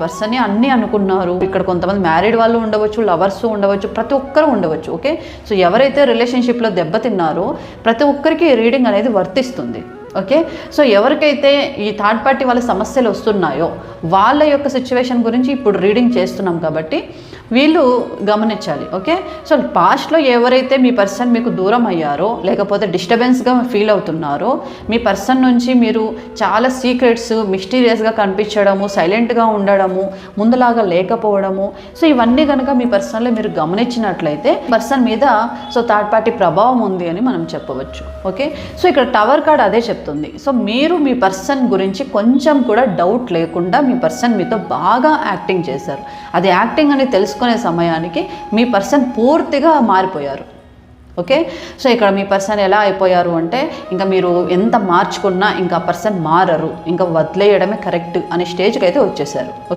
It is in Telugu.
పర్సన్ అన్నీ అనుకున్నారు. ఇక్కడ కొంతమంది మ్యారీడ్ వాళ్ళు ఉండవచ్చు లవర్స్ ఉండవచ్చు ప్రతి ఒక్కరు ఉండవచ్చు ఓకే? సో ఎవరైతే రిలేషన్షిప్లో దెబ్బతిన్నారో ప్రతి ఒక్కరికి రీడింగ్ అనేది వర్తిస్తుంది ఓకే? సో ఎవరికైతే ఈ థర్డ్ పార్టీ వాళ్ళ సమస్యలు వస్తున్నాయో వాళ్ళ యొక్క సిచ్యువేషన్ గురించి ఇప్పుడు రీడింగ్ చేస్తున్నాం కాబట్టి వీళ్ళు గమనించాలి ఓకే? సో పాస్ట్లో ఎవరైతే మీ పర్సన్ మీకు దూరం అయ్యారో లేకపోతే డిస్టర్బెన్స్గా ఫీల్ అవుతున్నారో మీ పర్సన్ నుంచి మీరు చాలా సీక్రెట్స్ మిస్టీరియస్గా కనిపించడము సైలెంట్గా ఉండడము ముందులాగా లేకపోవడము సో ఇవన్నీ కనుక మీ పర్సన్లో మీరు గమనించినట్లయితే పర్సన్ మీద సో థర్డ్ పార్టీ ప్రభావం ఉంది అని మనం చెప్పవచ్చు ఓకే? సో ఇక్కడ టవర్ కార్డ్ అదే చెప్తుంది. సో మీరు మీ పర్సన్ గురించి కొంచెం కూడా డౌట్ లేకుండా మీ పర్సన్ మీతో బాగా యాక్టింగ్ చేశారు. అది యాక్టింగ్ అని తెలుసుకునే సమయానికి మీ పర్సన్ పూర్తిగా మారిపోయారు. ఓకే సో ఇక్కడ మీ పర్సన్ ఎలా అయిపోయారు అంటే ఇంకా మీరు ఎంత మార్చుకున్నా ఇంకా పర్సన్ మారరు. ఇంకా వదిలేయడమే కరెక్ట్ అనే స్టేజ్కి అయితే వచ్చేసారు.